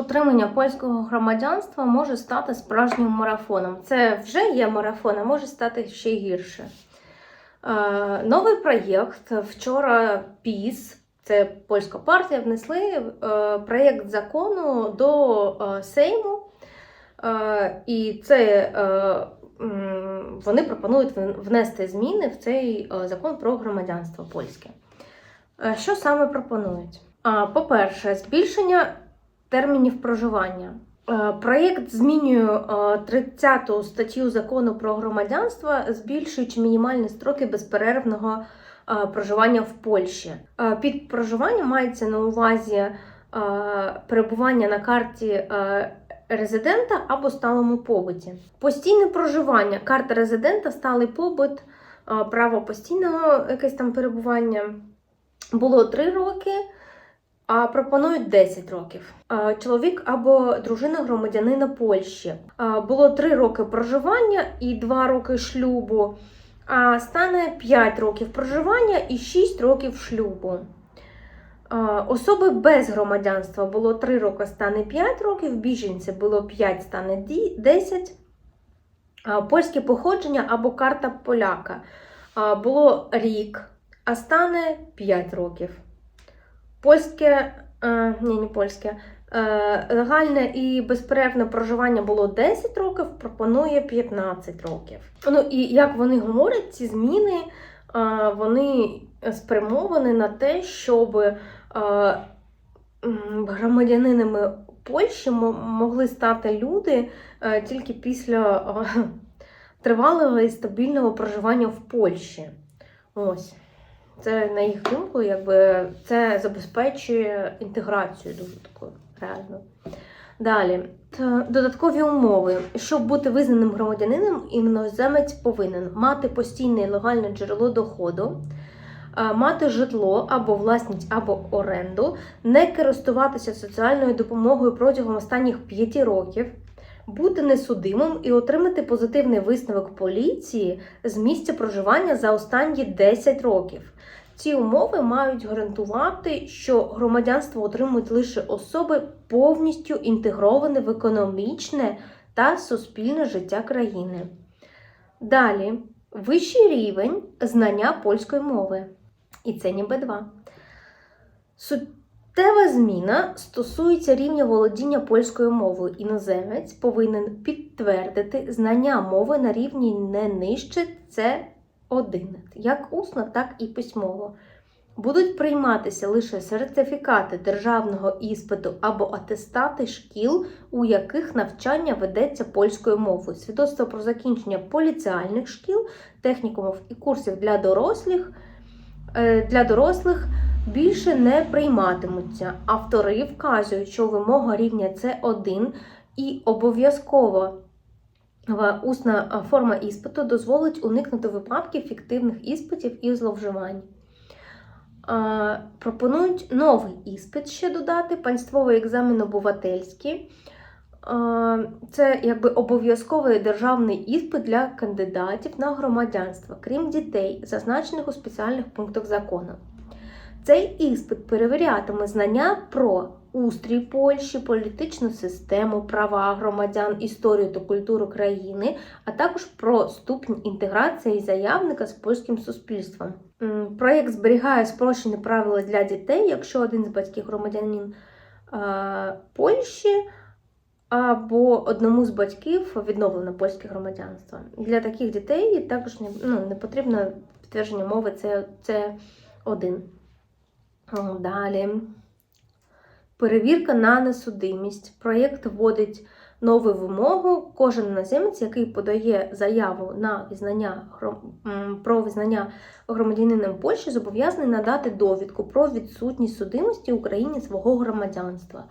Отримання польського громадянства може стати справжнім марафоном. Це вже є марафон, а може стати ще гірше. Е, новий проєкт вчора ПІС, це польська партія, внесли е, проєкт закону до е, Сейму. Е, і це е, вони пропонують внести зміни в цей е, закон про громадянство польське. Е, Що саме пропонують? По-перше, збільшення термінів проживання. Е, Проєкт змінює е, 30 статтю закону про громадянство, збільшуючи мінімальні строки безперервного е, проживання в Польщі. Е, Під проживанням мається на увазі е, перебування на карті е, резидента або сталому побуті. Постійне проживання, карта резидента, сталий побут, е, право постійного якесь там перебування було 3 роки а пропонують 10 років. Чоловік або дружина громадянина Польщі. Було 3 роки проживання і 2 роки шлюбу, а стане 5 років проживання і 6 років шлюбу. Особи без громадянства було 3 роки, стане 5 років, біженці було 5, стане 10. Польське походження або карта поляка було рік, а стане 5 років. Польське, е, ні, не польське, е, легальне і безперервне проживання було 10 років, пропонує 15 років. Ну і як вони говорять, ці зміни е, вони спрямовані на те, щоб е, громадянинами Польщі могли стати люди е, тільки після е, тривалого і стабільного проживання в Польщі. Ось. Це, на їх думку, якби це забезпечує інтеграцію дуже таку реально. Далі, додаткові умови. Щоб бути визнаним громадянином, іноземець повинен мати постійне легальне джерело доходу, мати житло або власність, або оренду, не користуватися соціальною допомогою протягом останніх 5 років, бути несудимим і отримати позитивний висновок поліції з місця проживання за останні 10 років. Ці умови мають гарантувати, що громадянство отримують лише особи, повністю інтегроване в економічне та суспільне життя країни. Далі вищий рівень знання польської мови. І це ніби 2. Тема зміна стосується рівня володіння польською мовою. Іноземець повинен підтвердити знання мови на рівні не нижче С1, як усно, так і письмово. Будуть прийматися лише сертифікати державного іспиту або атестати шкіл, у яких навчання ведеться польською мовою. Свідоцтво про закінчення поліціальних шкіл, технікумів і курсів для дорослих. Е, для дорослих більше не прийматимуться. Автори вказують, що вимога рівня С1 і обов'язково усна форма іспиту дозволить уникнути випадків фіктивних іспитів і зловживань. Пропонують новий іспит ще додати, панствовий екзамен обувательський. Це якби обов'язковий державний іспит для кандидатів на громадянство, крім дітей, зазначених у спеціальних пунктах закону. Цей іспит перевірятиме знання про устрій Польщі, політичну систему, права громадян, історію та культуру країни, а також про ступінь інтеграції заявника з польським суспільством. Проєкт зберігає спрощені правила для дітей, якщо один з батьків громадянин Польщі. Або одному з батьків відновлено польське громадянство. Для таких дітей також не, ну, не потрібно підтвердження мови це, це один. Далі. Перевірка на несудимість. Проєкт вводить нову вимогу. Кожен іноземець, який подає заяву на визнання про визнання громадянином Польщі, зобов'язаний надати довідку про відсутність судимості в Україні свого громадянства.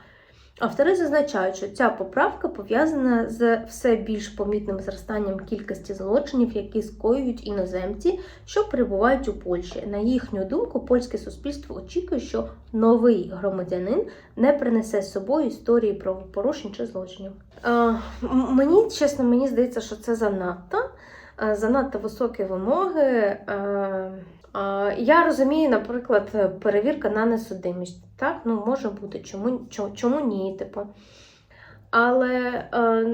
Автори зазначають, що ця поправка пов'язана з все більш помітним зростанням кількості злочинів, які скоюють іноземці, що перебувають у Польщі. На їхню думку, польське суспільство очікує, що новий громадянин не принесе з собою історії правопорушень чи злочинів. Е, мені чесно, мені здається, що це занадто. Е, Занадто високі вимоги. Е, Я розумію, наприклад, перевірка на несудимість. Так, ну може бути, чому, чому, ні, типу. Але е,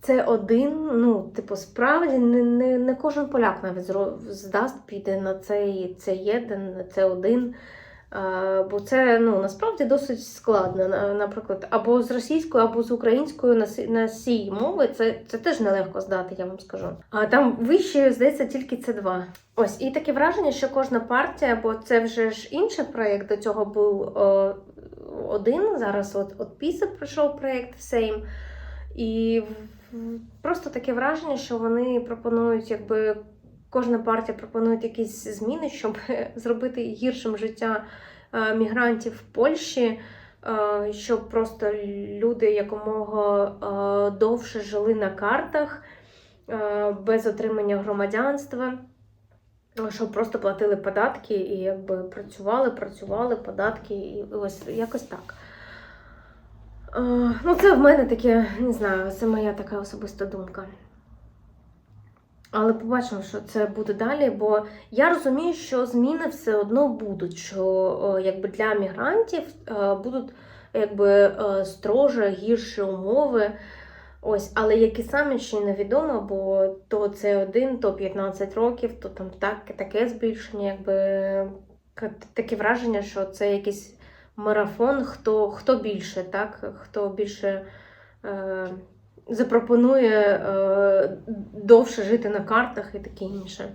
це один, ну, типу, справді не, не, не кожен поляк навіть здасть, піде на цей це єдин, це один. Бо це ну, насправді досить складно. Наприклад, або з російською, або з українською на сі- на сій мови це, це теж нелегко здати, я вам скажу. А там вище, здається, тільки це два. Ось, і таке враження, що кожна партія, бо це вже ж інший проєкт, до цього був е, один. Зараз от, от після прийшов проєкт Сейм. І просто таке враження, що вони пропонують, якби кожна партія пропонує якісь зміни, щоб зробити гіршим життя е, мігрантів в Польщі, е, щоб просто люди якомога е, довше жили на картах без отримання громадянства. Щоб просто платили податки і якби працювали, працювали податки, і ось якось так. Ну, це в мене таке, не знаю, це моя така особиста думка. Але побачимо, що це буде далі, бо я розумію, що зміни все одно будуть, що е, якби для мігрантів е, будуть якби е, строже, гірші умови. Ось, але які саме ще невідомо, бо то це один, то 15 років, то там так, таке збільшення, якби таке враження, що це якийсь марафон, хто, хто більше, так? Хто більше е, запропонує е, довше жити на картах і таке інше.